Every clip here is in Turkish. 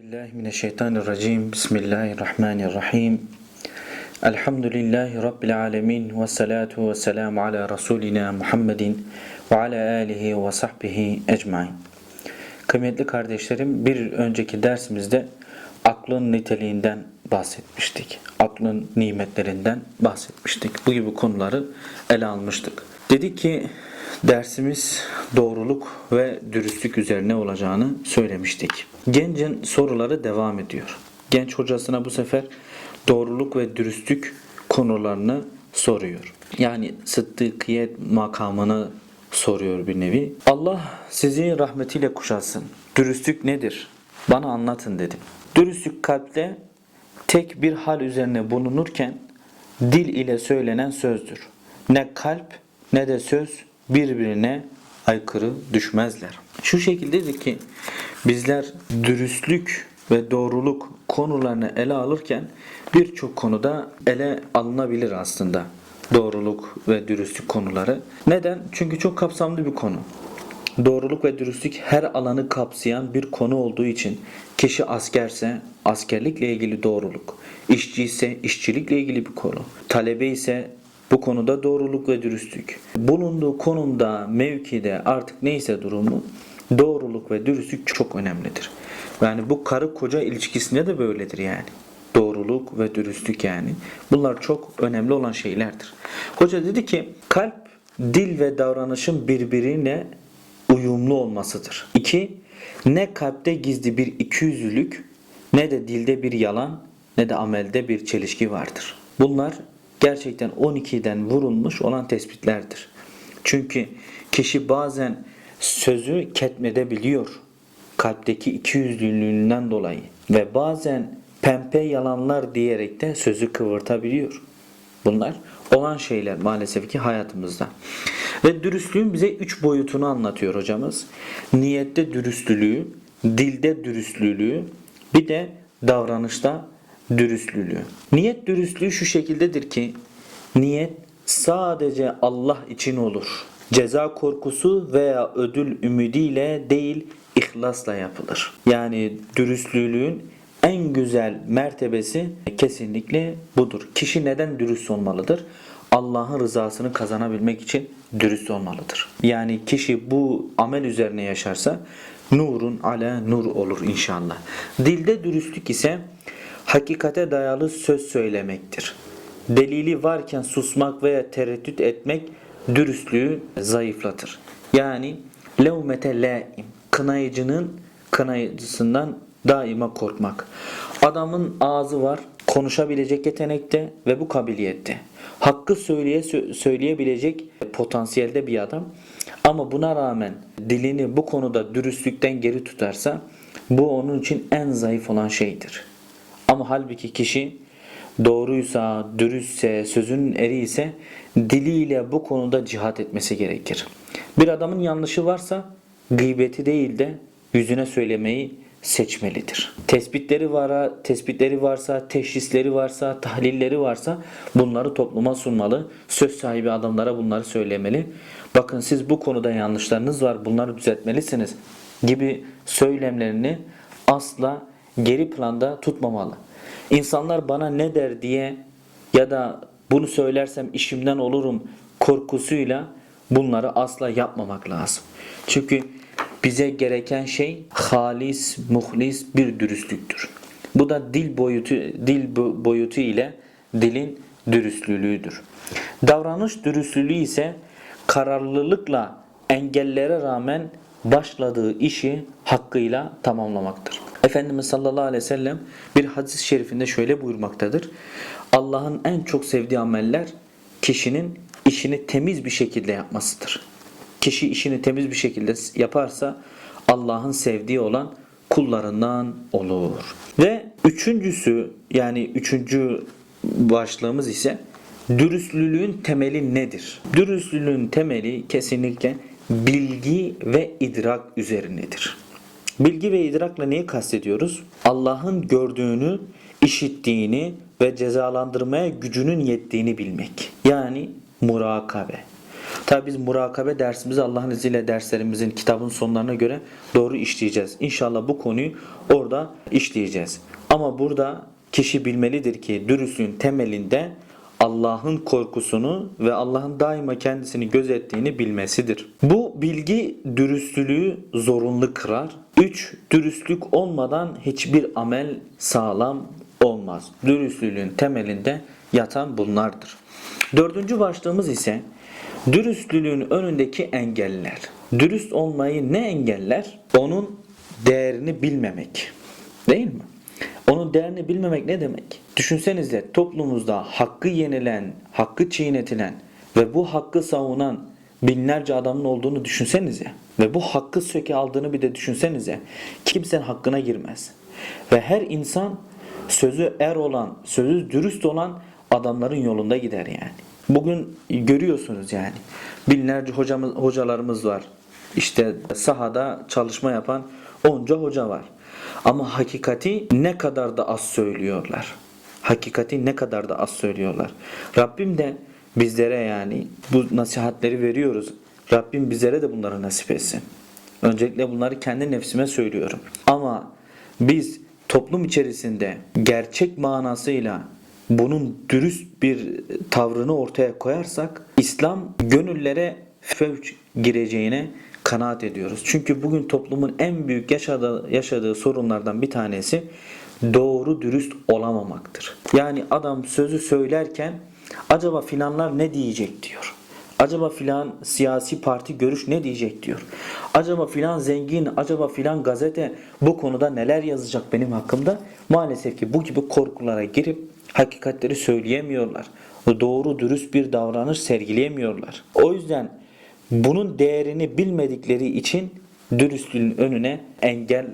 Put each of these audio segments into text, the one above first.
Bismillahirrahmanirrahim. Bismillahirrahmanirrahim. Elhamdülillahi Rabbil alemin ve salatu ve selamu ala Resulina Muhammedin ve ala alihi ve sahbihi ecmain. Kıymetli kardeşlerim bir önceki dersimizde aklın niteliğinden bahsetmiştik. Aklın nimetlerinden bahsetmiştik. Bu gibi konuları ele almıştık. Dedik ki dersimiz doğruluk ve dürüstlük üzerine olacağını söylemiştik. Gencin soruları devam ediyor. Genç hocasına bu sefer doğruluk ve dürüstlük konularını soruyor. Yani sıddıkiyet makamını soruyor bir nevi. Allah sizi rahmetiyle kuşatsın. Dürüstlük nedir? Bana anlatın dedim. Dürüstlük kalpte tek bir hal üzerine bulunurken dil ile söylenen sözdür. Ne kalp ne de söz birbirine aykırı düşmezler. Şu şekildedir ki bizler dürüstlük ve doğruluk konularını ele alırken birçok konuda ele alınabilir aslında. Doğruluk ve dürüstlük konuları. Neden? Çünkü çok kapsamlı bir konu. Doğruluk ve dürüstlük her alanı kapsayan bir konu olduğu için kişi askerse askerlikle ilgili doğruluk, işçi ise işçilikle ilgili bir konu, talebe ise bu konuda doğruluk ve dürüstlük. Bulunduğu konumda, mevkide artık neyse durumu doğruluk ve dürüstlük çok önemlidir. Yani bu karı koca ilişkisinde de böyledir yani. Doğruluk ve dürüstlük yani. Bunlar çok önemli olan şeylerdir. Hoca dedi ki kalp, dil ve davranışın birbirine uyumlu olmasıdır. 2. Ne kalpte gizli bir ikiyüzlülük ne de dilde bir yalan ne de amelde bir çelişki vardır. Bunlar gerçekten 12'den vurulmuş olan tespitlerdir. Çünkü kişi bazen sözü ketmedebiliyor kalpteki ikiyüzlülüğünden dolayı ve bazen pempe yalanlar diyerek de sözü kıvırtabiliyor. Bunlar olan şeyler maalesef ki hayatımızda. Ve dürüstlüğün bize üç boyutunu anlatıyor hocamız. Niyette dürüstlülüğü, dilde dürüstlülüğü, bir de davranışta dürüstlülüğü. Niyet dürüstlüğü şu şekildedir ki niyet sadece Allah için olur. Ceza korkusu veya ödül ümidiyle değil ihlasla yapılır. Yani dürüstlülüğün en güzel mertebesi kesinlikle budur. Kişi neden dürüst olmalıdır? Allah'ın rızasını kazanabilmek için dürüst olmalıdır. Yani kişi bu amel üzerine yaşarsa nurun ala nur olur inşallah. Dilde dürüstlük ise hakikate dayalı söz söylemektir. Delili varken susmak veya tereddüt etmek dürüstlüğü zayıflatır. Yani levmete laim kınayıcının kınayıcısından daima korkmak. Adamın ağzı var, konuşabilecek yetenekte ve bu kabiliyette. Hakkı söyleye söyleyebilecek potansiyelde bir adam. Ama buna rağmen dilini bu konuda dürüstlükten geri tutarsa bu onun için en zayıf olan şeydir. Ama halbuki kişi doğruysa, dürüstse, sözünün eri ise diliyle bu konuda cihat etmesi gerekir. Bir adamın yanlışı varsa gıybeti değil de yüzüne söylemeyi seçmelidir. Tespitleri var, tespitleri varsa, teşhisleri varsa, tahlilleri varsa bunları topluma sunmalı. Söz sahibi adamlara bunları söylemeli. Bakın siz bu konuda yanlışlarınız var, bunları düzeltmelisiniz gibi söylemlerini asla geri planda tutmamalı. İnsanlar bana ne der diye ya da bunu söylersem işimden olurum korkusuyla bunları asla yapmamak lazım. Çünkü bize gereken şey halis, muhlis bir dürüstlüktür. Bu da dil boyutu dil boyutu ile dilin dürüstlülüğüdür. Davranış dürüstlülüğü ise kararlılıkla engellere rağmen başladığı işi hakkıyla tamamlamaktır. Efendimiz sallallahu aleyhi ve sellem bir hadis-i şerifinde şöyle buyurmaktadır. Allah'ın en çok sevdiği ameller kişinin işini temiz bir şekilde yapmasıdır. Kişi işini temiz bir şekilde yaparsa Allah'ın sevdiği olan kullarından olur. Ve üçüncüsü yani üçüncü başlığımız ise dürüstlülüğün temeli nedir? Dürüstlülüğün temeli kesinlikle bilgi ve idrak üzerinedir. Bilgi ve idrakla neyi kastediyoruz? Allah'ın gördüğünü, işittiğini ve cezalandırmaya gücünün yettiğini bilmek. Yani murakabe. Tabi biz murakabe dersimizi Allah'ın izniyle derslerimizin kitabın sonlarına göre doğru işleyeceğiz. İnşallah bu konuyu orada işleyeceğiz. Ama burada kişi bilmelidir ki dürüstlüğün temelinde Allah'ın korkusunu ve Allah'ın daima kendisini gözettiğini bilmesidir. Bu bilgi dürüstlüğü zorunlu kırar. 3. Dürüstlük olmadan hiçbir amel sağlam olmaz. Dürüstlüğün temelinde yatan bunlardır. Dördüncü başlığımız ise dürüstlülüğün önündeki engeller. Dürüst olmayı ne engeller? Onun değerini bilmemek. Değil mi? Onun değerini bilmemek ne demek? Düşünsenize toplumumuzda hakkı yenilen, hakkı çiğnetilen ve bu hakkı savunan binlerce adamın olduğunu düşünsenize ve bu hakkı söke aldığını bir de düşünsenize kimsenin hakkına girmez. Ve her insan sözü er olan, sözü dürüst olan adamların yolunda gider yani. Bugün görüyorsunuz yani binlerce hocamız, hocalarımız var. İşte sahada çalışma yapan onca hoca var. Ama hakikati ne kadar da az söylüyorlar. Hakikati ne kadar da az söylüyorlar. Rabbim de bizlere yani bu nasihatleri veriyoruz. Rabbim bizlere de bunları nasip etsin. Öncelikle bunları kendi nefsime söylüyorum. Ama biz toplum içerisinde gerçek manasıyla bunun dürüst bir tavrını ortaya koyarsak İslam gönüllere fevç gireceğine kanaat ediyoruz. Çünkü bugün toplumun en büyük yaşadığı, yaşadığı sorunlardan bir tanesi doğru dürüst olamamaktır. Yani adam sözü söylerken acaba filanlar ne diyecek diyor. Acaba filan siyasi parti görüş ne diyecek diyor. Acaba filan zengin, acaba filan gazete bu konuda neler yazacak benim hakkımda? Maalesef ki bu gibi korkulara girip hakikatleri söyleyemiyorlar. Doğru dürüst bir davranış sergileyemiyorlar. O yüzden bunun değerini bilmedikleri için dürüstlüğün önüne engel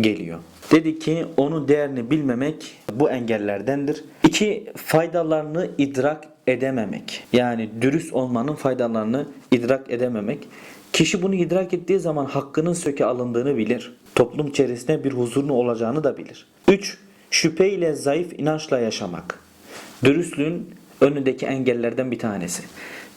geliyor. Dedi ki onun değerini bilmemek bu engellerdendir. İki faydalarını idrak edememek. Yani dürüst olmanın faydalarını idrak edememek. Kişi bunu idrak ettiği zaman hakkının söke alındığını bilir. Toplum içerisinde bir huzurun olacağını da bilir. 3. Şüphe ile zayıf inançla yaşamak. Dürüstlüğün önündeki engellerden bir tanesi.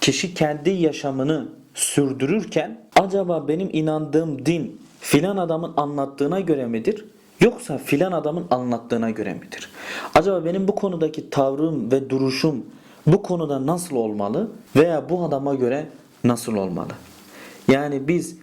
Kişi kendi yaşamını sürdürürken acaba benim inandığım din filan adamın anlattığına göre midir? Yoksa filan adamın anlattığına göre midir? Acaba benim bu konudaki tavrım ve duruşum bu konuda nasıl olmalı veya bu adama göre nasıl olmalı? Yani biz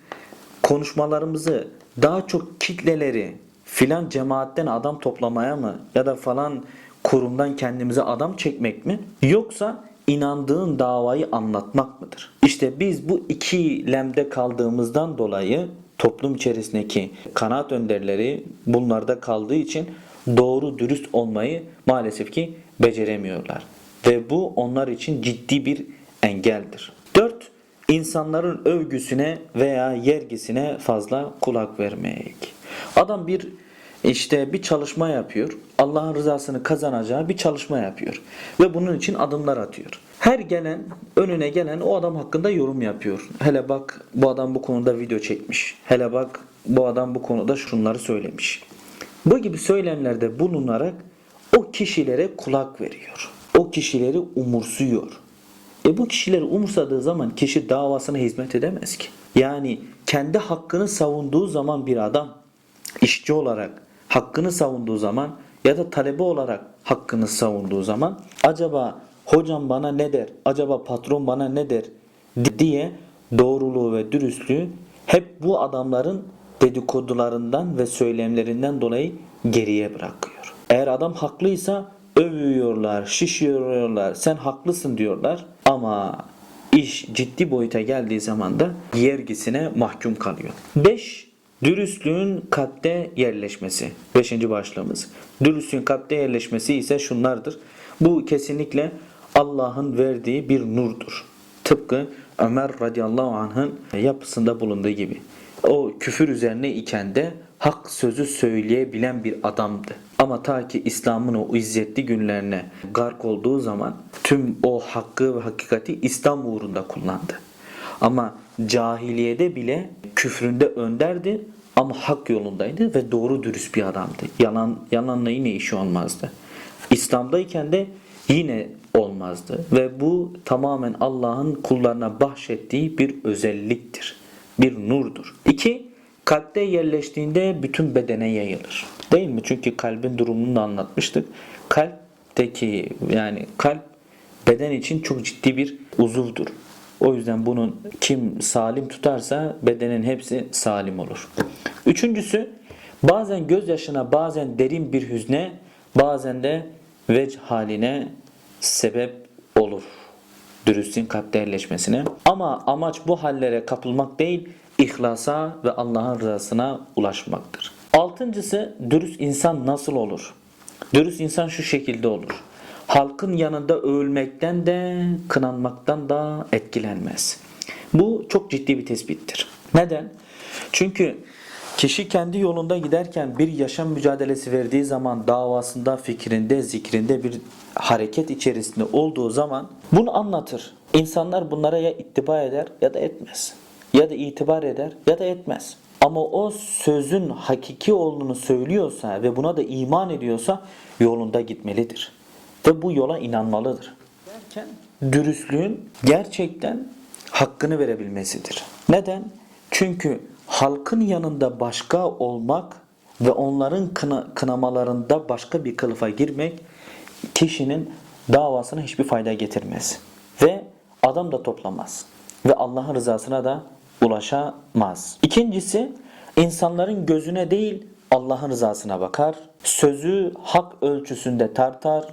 konuşmalarımızı daha çok kitleleri filan cemaatten adam toplamaya mı ya da falan kurumdan kendimize adam çekmek mi yoksa inandığın davayı anlatmak mıdır? İşte biz bu iki lemde kaldığımızdan dolayı toplum içerisindeki kanaat önderleri bunlarda kaldığı için doğru dürüst olmayı maalesef ki beceremiyorlar. Ve bu onlar için ciddi bir engeldir. 4. İnsanların övgüsüne veya yergisine fazla kulak vermek. Adam bir işte bir çalışma yapıyor. Allah'ın rızasını kazanacağı bir çalışma yapıyor. Ve bunun için adımlar atıyor. Her gelen, önüne gelen o adam hakkında yorum yapıyor. Hele bak bu adam bu konuda video çekmiş. Hele bak bu adam bu konuda şunları söylemiş. Bu gibi söylemlerde bulunarak o kişilere kulak veriyor. O kişileri umursuyor. E bu kişileri umursadığı zaman kişi davasına hizmet edemez ki. Yani kendi hakkını savunduğu zaman bir adam işçi olarak hakkını savunduğu zaman ya da talebe olarak hakkını savunduğu zaman acaba hocam bana ne der, acaba patron bana ne der diye doğruluğu ve dürüstlüğü hep bu adamların dedikodularından ve söylemlerinden dolayı geriye bırakıyor. Eğer adam haklıysa övüyorlar, şişiyorlar, sen haklısın diyorlar ama iş ciddi boyuta geldiği zaman da yergisine mahkum kalıyor. 5. Dürüstlüğün kalpte yerleşmesi. Beşinci başlığımız. Dürüstlüğün kalpte yerleşmesi ise şunlardır. Bu kesinlikle Allah'ın verdiği bir nurdur. Tıpkı Ömer radıyallahu anh'ın yapısında bulunduğu gibi. O küfür üzerine iken de hak sözü söyleyebilen bir adamdı. Ama ta ki İslam'ın o izzetli günlerine gark olduğu zaman tüm o hakkı ve hakikati İslam uğrunda kullandı. Ama cahiliyede bile küfründe önderdi ama hak yolundaydı ve doğru dürüst bir adamdı. Yalan yalanla yine işi olmazdı. İslam'dayken de yine olmazdı. Ve bu tamamen Allah'ın kullarına bahşettiği bir özelliktir. Bir nurdur. İki, kalpte yerleştiğinde bütün bedene yayılır. Değil mi? Çünkü kalbin durumunu da anlatmıştık. Kalpteki yani kalp beden için çok ciddi bir uzuvdur. O yüzden bunun kim salim tutarsa bedenin hepsi salim olur. Üçüncüsü bazen gözyaşına bazen derin bir hüzne bazen de vec haline sebep olur. Dürüstlüğün kalpte yerleşmesine. Ama amaç bu hallere kapılmak değil, ihlasa ve Allah'ın rızasına ulaşmaktır. Altıncısı dürüst insan nasıl olur? Dürüst insan şu şekilde olur. Halkın yanında övülmekten de kınanmaktan da etkilenmez. Bu çok ciddi bir tespittir. Neden? Çünkü kişi kendi yolunda giderken bir yaşam mücadelesi verdiği zaman davasında, fikrinde, zikrinde bir hareket içerisinde olduğu zaman bunu anlatır. İnsanlar bunlara ya ittiba eder ya da etmez. Ya da itibar eder ya da etmez. Ama o sözün hakiki olduğunu söylüyorsa ve buna da iman ediyorsa yolunda gitmelidir. Ve bu yola inanmalıdır. Derken dürüstlüğün gerçekten hakkını verebilmesidir. Neden? Çünkü halkın yanında başka olmak ve onların kına, kınamalarında başka bir kılıfa girmek kişinin davasına hiçbir fayda getirmez. Ve adam da toplamaz. Ve Allah'ın rızasına da ulaşamaz. İkincisi insanların gözüne değil Allah'ın rızasına bakar. Sözü hak ölçüsünde tartar.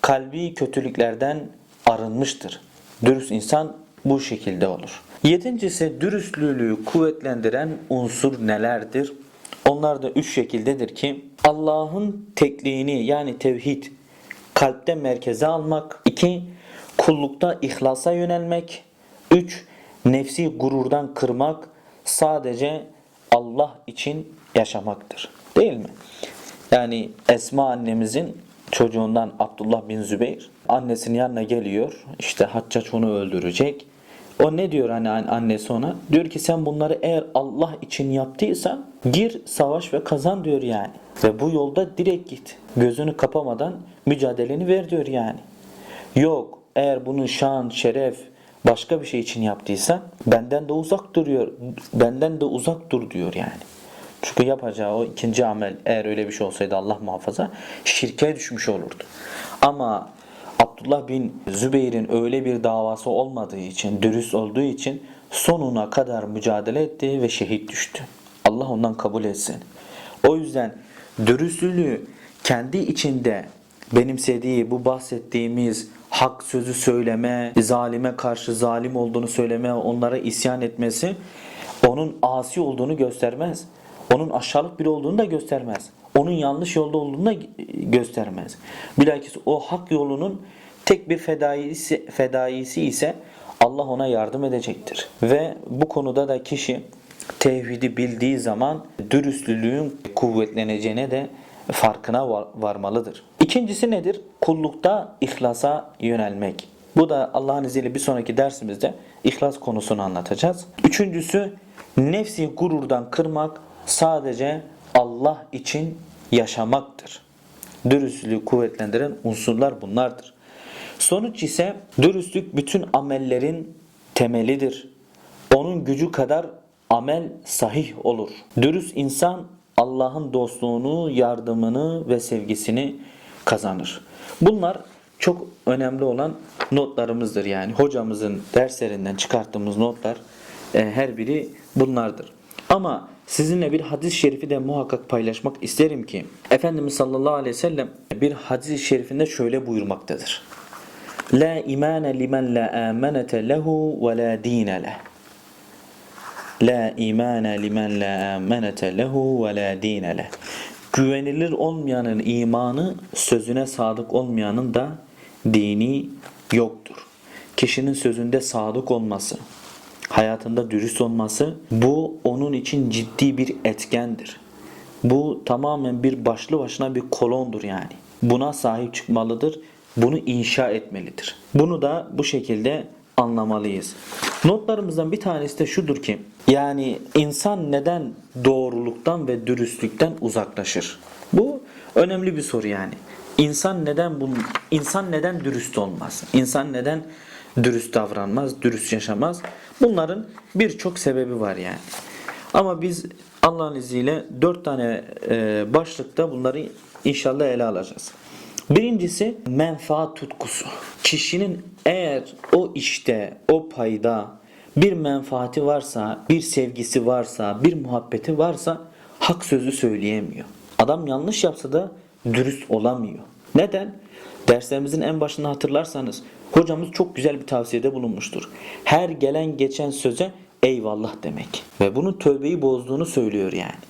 Kalbi kötülüklerden arınmıştır. Dürüst insan bu şekilde olur. Yedincisi dürüstlüğü kuvvetlendiren unsur nelerdir? Onlar da üç şekildedir ki Allah'ın tekliğini yani tevhid kalpte merkeze almak. 2. Kullukta ihlasa yönelmek. 3. Nefsi gururdan kırmak. Sadece Allah için yaşamaktır. Değil mi? Yani Esma annemizin çocuğundan Abdullah bin Zübeyir annesinin yanına geliyor. İşte Haccaç onu öldürecek. O ne diyor hani annesi ona? Diyor ki sen bunları eğer Allah için yaptıysan gir savaş ve kazan diyor yani. Ve bu yolda direkt git. Gözünü kapamadan mücadeleni ver diyor yani. Yok eğer bunun şan, şeref başka bir şey için yaptıysan benden de uzak duruyor. Benden de uzak dur diyor yani. Çünkü yapacağı o ikinci amel eğer öyle bir şey olsaydı Allah muhafaza şirke düşmüş olurdu. Ama Abdullah bin Zübeyir'in öyle bir davası olmadığı için, dürüst olduğu için sonuna kadar mücadele etti ve şehit düştü. Allah ondan kabul etsin. O yüzden dürüstlüğü kendi içinde benimsediği bu bahsettiğimiz hak sözü söyleme, zalime karşı zalim olduğunu söyleme, onlara isyan etmesi onun asi olduğunu göstermez. Onun aşağılık biri olduğunu da göstermez. Onun yanlış yolda olduğunu da göstermez. Bilakis o hak yolunun tek bir fedaisi, fedaisi ise Allah ona yardım edecektir. Ve bu konuda da kişi tevhidi bildiği zaman dürüstlülüğün kuvvetleneceğine de farkına var, varmalıdır. İkincisi nedir? Kullukta ihlasa yönelmek. Bu da Allah'ın izniyle bir sonraki dersimizde ihlas konusunu anlatacağız. Üçüncüsü nefsi gururdan kırmak sadece Allah için yaşamaktır. Dürüstlüğü kuvvetlendiren unsurlar bunlardır. Sonuç ise dürüstlük bütün amellerin temelidir. Onun gücü kadar amel sahih olur. Dürüst insan Allah'ın dostluğunu, yardımını ve sevgisini kazanır. Bunlar çok önemli olan notlarımızdır yani. Hocamızın derslerinden çıkarttığımız notlar e, her biri bunlardır. Ama sizinle bir hadis-i şerifi de muhakkak paylaşmak isterim ki Efendimiz sallallahu aleyhi ve sellem bir hadis-i şerifinde şöyle buyurmaktadır. La imane limen la amanete lehu ve la dine leh. La imane limen la amanete lehu ve la dine leh. Güvenilir olmayanın imanı, sözüne sadık olmayanın da dini yoktur. Kişinin sözünde sadık olması, hayatında dürüst olması bu onun için ciddi bir etkendir. Bu tamamen bir başlı başına bir kolondur yani. Buna sahip çıkmalıdır. Bunu inşa etmelidir. Bunu da bu şekilde anlamalıyız. Notlarımızdan bir tanesi de şudur ki yani insan neden doğruluktan ve dürüstlükten uzaklaşır? Bu önemli bir soru yani. İnsan neden bu insan neden dürüst olmaz? İnsan neden dürüst davranmaz, dürüst yaşamaz? Bunların birçok sebebi var yani. Ama biz Allah'ın izniyle dört tane e, başlıkta bunları inşallah ele alacağız. Birincisi menfaat tutkusu. Kişinin eğer o işte, o payda bir menfaati varsa, bir sevgisi varsa, bir muhabbeti varsa hak sözü söyleyemiyor. Adam yanlış yapsa da dürüst olamıyor. Neden? Derslerimizin en başında hatırlarsanız hocamız çok güzel bir tavsiyede bulunmuştur. Her gelen geçen söze eyvallah demek. Ve bunun tövbeyi bozduğunu söylüyor yani.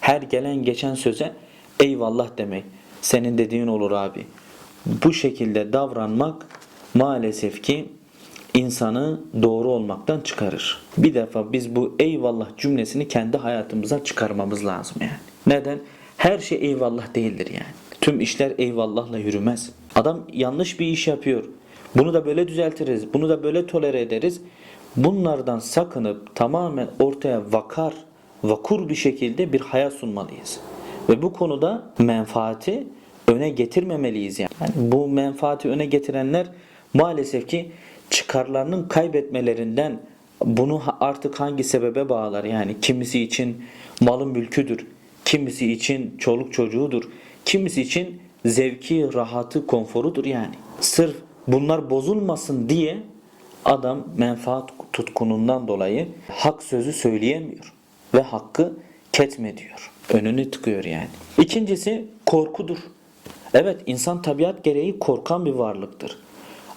Her gelen geçen söze eyvallah demek. Senin dediğin olur abi. Bu şekilde davranmak maalesef ki insanı doğru olmaktan çıkarır. Bir defa biz bu eyvallah cümlesini kendi hayatımıza çıkarmamız lazım yani. Neden? Her şey eyvallah değildir yani. Tüm işler eyvallahla yürümez. Adam yanlış bir iş yapıyor. Bunu da böyle düzeltiriz. Bunu da böyle tolere ederiz. Bunlardan sakınıp tamamen ortaya vakar, vakur bir şekilde bir hayat sunmalıyız. Ve bu konuda menfaati öne getirmemeliyiz yani. yani bu menfaati öne getirenler maalesef ki çıkarlarının kaybetmelerinden bunu artık hangi sebebe bağlar yani kimisi için malın mülküdür, kimisi için çoluk çocuğudur, kimisi için zevki, rahatı, konforudur yani. Sırf bunlar bozulmasın diye adam menfaat tutkunundan dolayı hak sözü söyleyemiyor ve hakkı ketmediyor. Önünü tıkıyor yani. İkincisi korkudur. Evet insan tabiat gereği korkan bir varlıktır.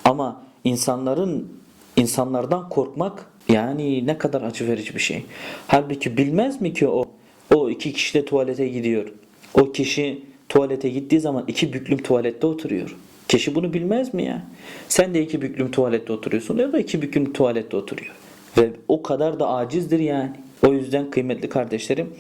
Ama insanların insanlardan korkmak yani ne kadar acı verici bir şey. Halbuki bilmez mi ki o o iki kişi de tuvalete gidiyor. O kişi tuvalete gittiği zaman iki büklüm tuvalette oturuyor. Kişi bunu bilmez mi ya? Sen de iki büklüm tuvalette oturuyorsun. O da iki büklüm tuvalette oturuyor. Ve o kadar da acizdir yani. O yüzden kıymetli kardeşlerim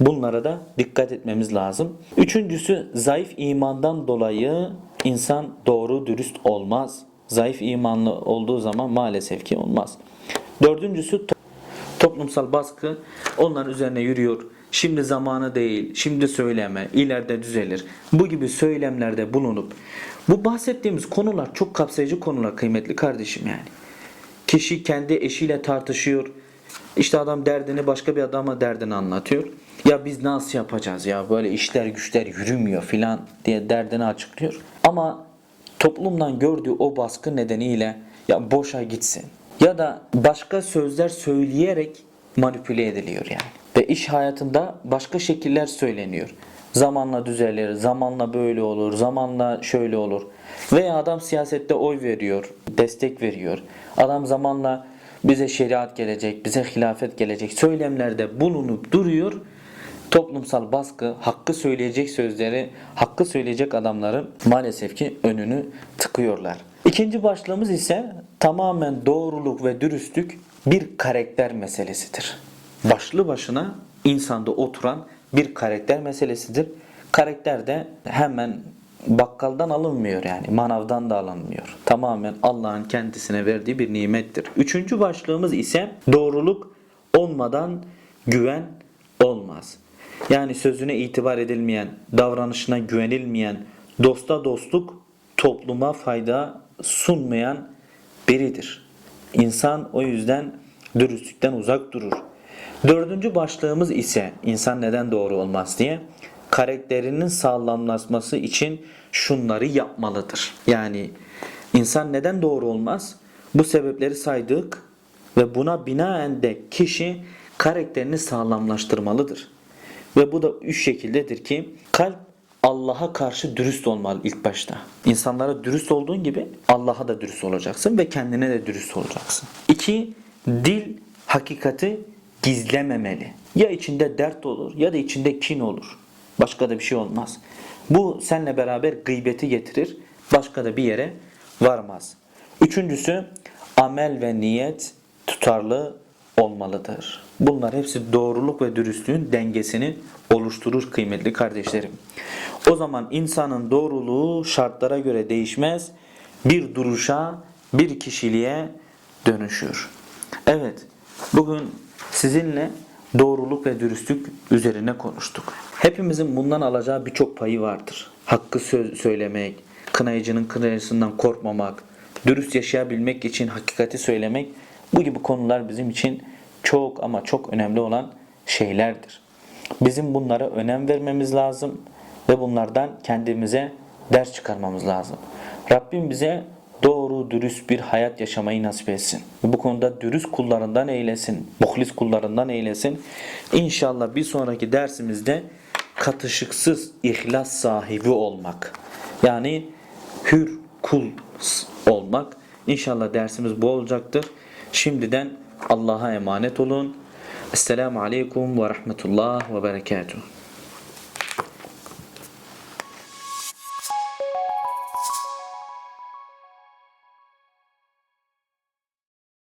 bunlara da dikkat etmemiz lazım. Üçüncüsü zayıf imandan dolayı insan doğru dürüst olmaz. Zayıf imanlı olduğu zaman maalesef ki olmaz. Dördüncüsü to- toplumsal baskı onların üzerine yürüyor. Şimdi zamanı değil, şimdi söyleme, ileride düzelir. Bu gibi söylemlerde bulunup bu bahsettiğimiz konular çok kapsayıcı konular kıymetli kardeşim yani. Kişi kendi eşiyle tartışıyor. İşte adam derdini başka bir adama derdini anlatıyor. Ya biz nasıl yapacağız ya böyle işler güçler yürümüyor filan diye derdini açıklıyor. Ama toplumdan gördüğü o baskı nedeniyle ya boşa gitsin ya da başka sözler söyleyerek manipüle ediliyor yani. Ve iş hayatında başka şekiller söyleniyor. Zamanla düzelir, zamanla böyle olur, zamanla şöyle olur. Veya adam siyasette oy veriyor, destek veriyor. Adam zamanla bize şeriat gelecek, bize hilafet gelecek söylemlerde bulunup duruyor. Toplumsal baskı, hakkı söyleyecek sözleri, hakkı söyleyecek adamların maalesef ki önünü tıkıyorlar. İkinci başlığımız ise tamamen doğruluk ve dürüstlük bir karakter meselesidir. Başlı başına insanda oturan bir karakter meselesidir. Karakter de hemen bakkaldan alınmıyor yani manavdan da alınmıyor. Tamamen Allah'ın kendisine verdiği bir nimettir. Üçüncü başlığımız ise doğruluk olmadan güven olmaz. Yani sözüne itibar edilmeyen, davranışına güvenilmeyen, dosta dostluk topluma fayda sunmayan biridir. İnsan o yüzden dürüstlükten uzak durur. Dördüncü başlığımız ise insan neden doğru olmaz diye karakterinin sağlamlaşması için şunları yapmalıdır. Yani insan neden doğru olmaz? Bu sebepleri saydık ve buna binaen de kişi karakterini sağlamlaştırmalıdır. Ve bu da üç şekildedir ki kalp Allah'a karşı dürüst olmalı ilk başta. İnsanlara dürüst olduğun gibi Allah'a da dürüst olacaksın ve kendine de dürüst olacaksın. İki, dil hakikati gizlememeli. Ya içinde dert olur ya da içinde kin olur. Başka da bir şey olmaz. Bu seninle beraber gıybeti getirir. Başka da bir yere varmaz. Üçüncüsü amel ve niyet tutarlı olmalıdır. Bunlar hepsi doğruluk ve dürüstlüğün dengesini oluşturur kıymetli kardeşlerim. O zaman insanın doğruluğu şartlara göre değişmez. Bir duruşa, bir kişiliğe dönüşür. Evet, bugün sizinle doğruluk ve dürüstlük üzerine konuştuk. Hepimizin bundan alacağı birçok payı vardır. Hakkı söylemek, kınayıcının kınayısından korkmamak, dürüst yaşayabilmek için hakikati söylemek bu gibi konular bizim için çok ama çok önemli olan şeylerdir. Bizim bunlara önem vermemiz lazım ve bunlardan kendimize ders çıkarmamız lazım. Rabbim bize doğru, dürüst bir hayat yaşamayı nasip etsin. Bu konuda dürüst kullarından eylesin, muhlis kullarından eylesin. İnşallah bir sonraki dersimizde katışıksız ihlas sahibi olmak. Yani hür kul olmak. İnşallah dersimiz bu olacaktır. Şimdiden Allah'a emanet olun. Esselamu Aleyküm ve Rahmetullah ve Berekatuhu.